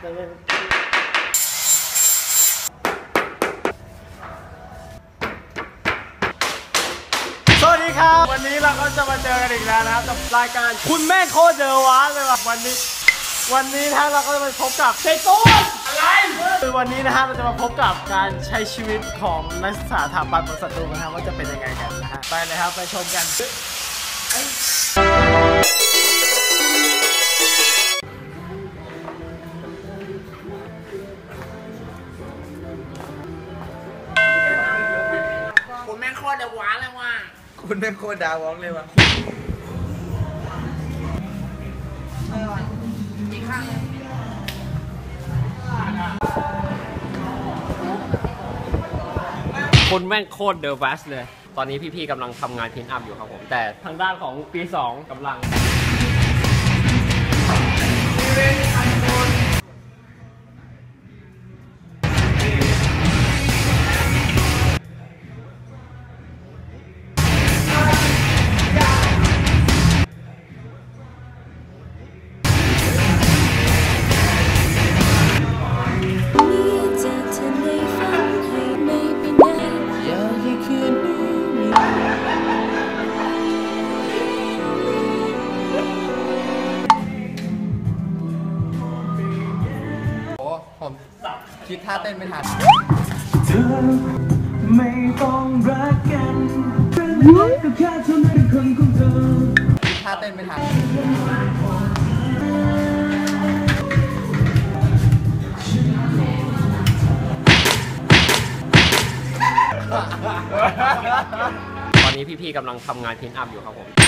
สวัสดีครับ วันนี้เราก็จะมาเจอกันอีกแล้วนะครับกับรายการคุณแม่โคตรเดอวะเลยว่ะวันนี้ วันนี้นะฮะเราก็จะไปพบกับเซตูนอะไรคือวันนี้นะฮะเราจะมาพบกับการใช้ชีวิตของนักศึกษาสถาบันบริษัทตูนะครับว่าจะเป็นยังไงกันนะฮะไปเลยครับไปชมกัน ตรเดวานเลยว่ะคุณเป็นโคตรดาวองเลยว่ะอีกข้างหนึ่งคุณแม่งโคตรเดอะบัสเลย ตอนนี้พี่ๆกำลังทำงานพินอัพอยู่ครับผม แต่ทางด้านของปี 2กำลัง ผมคิดท่าเต้นไม่ทันเธอไม่ต้องรักกันเป็นรักก็แค่เท่านั้นคนของเธอคิดท่าเต้นไม่ทันตอนนี้พี่ๆกำลังทำงานพินอัพอยู่ครับผม